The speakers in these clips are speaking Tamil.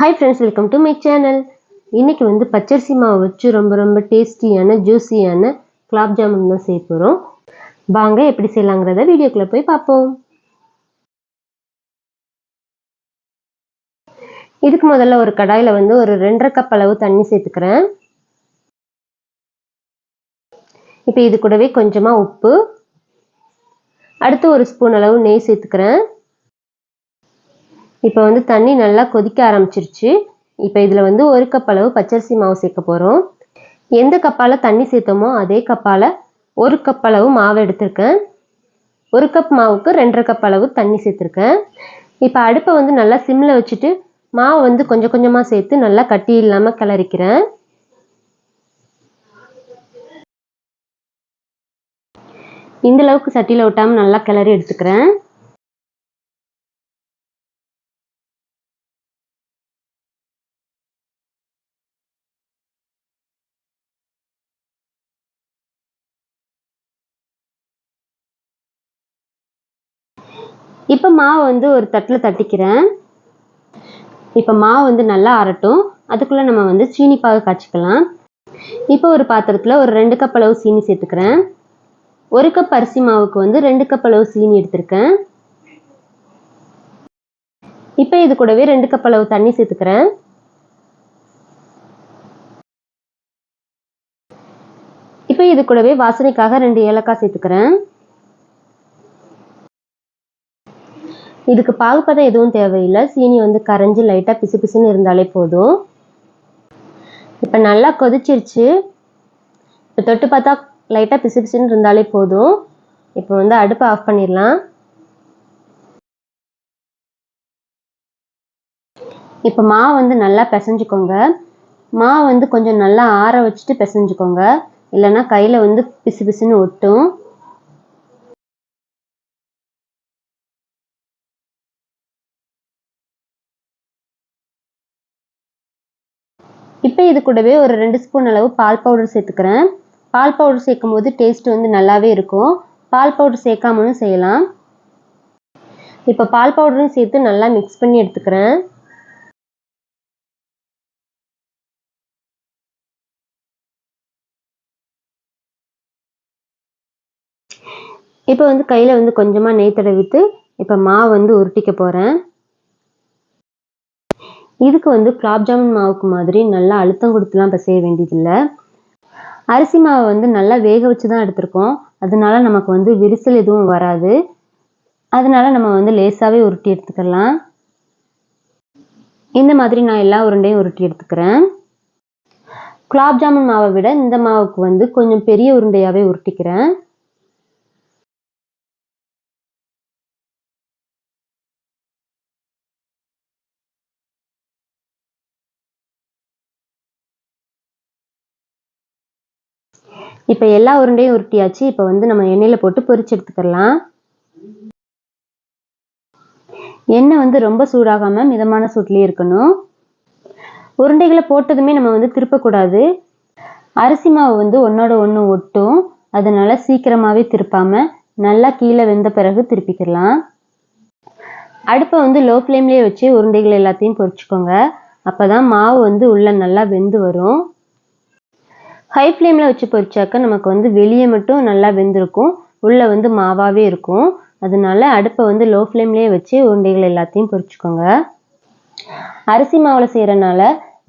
Hi friends welcome to my channel இன்றைக்கி வந்து பச்சரிசி மாவு வச்சு ரொம்ப ரொம்ப டேஸ்டியான ஜூஸியான குலாப் ஜாமுன் தான் செய்ய போகிறோம் வாங்க எப்படி செய்யலாங்கிறத வீடியோக்குள்ளே போய் பார்ப்போம். இதுக்கு முதல்ல ஒரு கடாயில் வந்து ஒரு ரெண்டரை கப் அளவு தண்ணி சேர்த்துக்கிறேன். இப்போ இது கூடவே கொஞ்சமாக உப்பு. அடுத்து ஒரு ஸ்பூன் அளவு நெய் சேர்த்துக்கிறேன். இப்போ வந்து தண்ணி நல்லா கொதிக்க ஆரம்பிச்சிருச்சு. இப்போ இதில் வந்து ஒரு கப் அளவு பச்சரிசி மாவு சேர்க்க போகிறோம் எந்த கப்பால் தண்ணி சேர்த்தோமோ அதே கப்பால் ஒரு கப் அளவு மாவு எடுத்திருக்கேன். ஒரு கப் மாவுக்கு ரெண்டரை கப் அளவு தண்ணி சேர்த்துருக்கேன். இப்போ அடுப்பை வந்து நல்லா சிம்மில் வச்சுட்டு மாவு வந்து கொஞ்சம் கொஞ்சமாக சேர்த்து நல்லா கட்டி இல்லாமல் கிளறிக்கிறேன். இந்த அளவுக்கு சட்டியில் விட்டாமல் நல்லா கிளறி எடுத்துக்கிறேன். இப்போ மாவு வந்து ஒரு தட்டில் தட்டிக்கிறேன். இப்போ மாவு வந்து நல்லா அரட்டும் அதுக்குள்ளே நம்ம வந்து சீனி பாகு காய்ச்சிக்கலாம். இப்போ ஒரு பாத்திரத்தில் ஒரு ரெண்டு கப் அளவு சீனி சேர்த்துக்கிறேன். ஒரு கப் அரிசி மாவுக்கு வந்து ரெண்டு கப் அளவு சீனி எடுத்திருக்கேன். இப்போ இது கூடவே ரெண்டு கப் அளவு தண்ணி சேர்த்துக்கிறேன். இப்போ இது கூடவே வாசனைக்காக ரெண்டு ஏலக்காய் சேர்த்துக்கிறேன். இதுக்கு பாகுபதம் எதுவும் தேவையில்லை. சீனி வந்து கரைஞ்சி லைட்டாக பிசு பிசுன்னு இருந்தாலே போதும். இப்போ நல்லா கொதிச்சிருச்சு. இப்போ தொட்டு பார்த்தா லைட்டாக பிசு பிசுன்னு இருந்தாலே போதும். இப்போ வந்து அடுப்பை ஆஃப் பண்ணிடலாம். இப்போ மாவு வந்து நல்லா பிசைஞ்சுக்கோங்க. மாவு வந்து கொஞ்சம் நல்லா ஆற வச்சுட்டு பிசைஞ்சுக்கோங்க. இல்லைன்னா கையில் வந்து பிசு பிசுன்னு ஒட்டும். இப்போ இது கூடவே ஒரு ரெண்டு ஸ்பூன் அளவு பால் பவுடர் சேர்த்துக்கிறேன். பால் பவுடர் சேர்க்கும் போது டேஸ்ட் வந்து நல்லாவே இருக்கும். பால் பவுடர் சேர்க்காமலும் செய்யலாம். இப்போ பால் பவுடரும் சேர்த்து நல்லா மிக்ஸ் பண்ணி எடுத்துக்கிறேன். இப்போ வந்து கையில் வந்து கொஞ்சமாக நெய் தடவிட்டு இப்போ மாவு வந்து உருட்டிக்க போகிறேன் இதுக்கு வந்து குலாப் ஜாமுன் மாவுக்கு மாதிரி நல்லா அழுத்தம் கொடுத்துலாம் இப்போ செய்ய வேண்டியதில்லை. அரிசி மாவை வந்து நல்லா வேக வச்சு தான் எடுத்திருக்கோம். அதனால நமக்கு வந்து விரிசல் எதுவும் வராது. அதனால நம்ம வந்து லேசாகவே உருட்டி எடுத்துக்கலாம். இந்த மாதிரி நான் எல்லா உருண்டையும் உருட்டி எடுத்துக்கிறேன். குலாப் ஜாமுன் மாவை விட இந்த மாவுக்கு வந்து கொஞ்சம் பெரிய உருண்டையாகவே உருட்டிக்கிறேன். இப்போ எல்லா உருண்டையும் உருட்டியாச்சு. இப்போ வந்து நம்ம எண்ணெயில் போட்டு பொரிச்சு எடுத்துக்கலாம் எண்ணெய் வந்து ரொம்ப சூடாகாமல் மிதமான சூட்லேயே இருக்கணும். உருண்டைகளை போட்டதுமே நம்ம வந்து திருப்பக்கூடாது. அரிசி மாவு வந்து ஒன்றோட ஒன்று ஒட்டும். அதனால சீக்கிரமாகவே திருப்பாமல் நல்லா கீழே வெந்த பிறகு திருப்பிக்கலாம். அடுப்பை வந்து லோ ஃப்ளேம்லேயே வச்சு உருண்டைகள் எல்லாத்தையும் பொரிச்சுக்கோங்க. அப்போ தான் மாவு வந்து உள்ளே நல்லா வெந்து வரும். ஹை ஃப்ளேமில் வச்சு பொரிச்சாக்க நமக்கு வந்து வெளியே மட்டும் நல்லா வெந்திருக்கும். உள்ளே வந்து மாவாகவே இருக்கும். அதனால அடுப்பை வந்து லோ ஃப்ளேம்லேயே வச்சு உருண்டைகள் எல்லாத்தையும் பொரிச்சுக்கோங்க. அரிசி மாவில் செய்கிறனால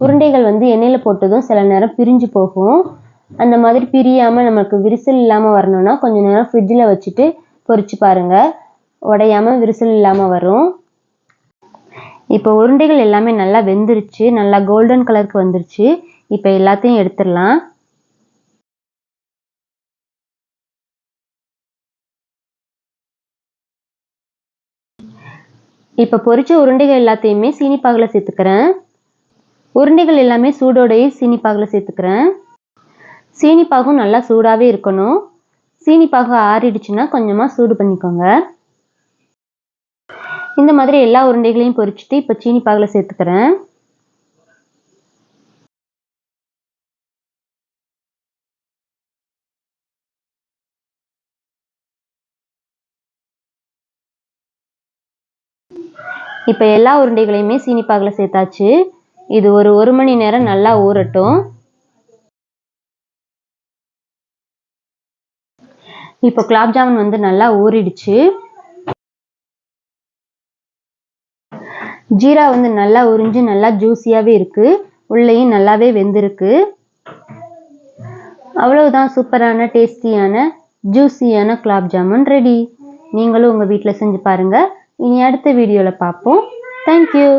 உருண்டைகள் வந்து எண்ணெயில் போட்டதும் சில நேரம் பிரிஞ்சு போகும். அந்த மாதிரி பிரியாமல் நமக்கு விரிசல் இல்லாமல் வரணும்னா கொஞ்சம் நேரம் ஃப்ரிட்ஜில் வச்சுட்டு பொரிச்சு பாருங்கள் உடையாமல் விரிசல் இல்லாமல் வரும். இப்போ உருண்டைகள் எல்லாமே நல்லா வெந்துருச்சு. நல்லா கோல்டன் கலருக்கு வந்துருச்சு. இப்போ எல்லாத்தையும் எடுத்துடலாம். இப்போ பொரிச்ச உருண்டைகள் எல்லாத்தையுமே சீனிப்பாகில் சேர்த்துக்கிறேன். உருண்டைகள் எல்லாமே சூடோடையே சீனிப்பாகில் சேர்த்துக்கிறேன். சீனிப்பாகும் நல்லா சூடாகவே இருக்கணும். சீனிப்பாகு ஆறிடுச்சுன்னா கொஞ்சமாக சூடு பண்ணிக்கோங்க. இந்த மாதிரி எல்லா உருண்டைகளையும் பொரிச்சிட்டு இப்போ சீனிப்பாகில் சேர்த்துக்கிறேன். இப்போ எல்லா உருண்டைகளையுமே சீனிப்பாகில் சேர்த்தாச்சு. இது ஒரு ஒரு மணி நேரம் நல்லா ஊறட்டும். இப்போ குலாப் ஜாமுன் வந்து நல்லா ஊறிடுச்சு. ஜீரா வந்து நல்லா உறிஞ்சு நல்லா ஜூஸியாகவே இருக்கு. உள்ளேயும் நல்லாவே வெந்திருக்கு. அவ்வளவுதான் சூப்பரான டேஸ்டியான ஜூஸியான குலாப் ஜாமுன் ரெடி. நீங்களும் உங்கள் வீட்டில் செஞ்சு பாருங்க. இனி அடுத்த வீடியோவில் பார்ப்போம் தேங்க்யூ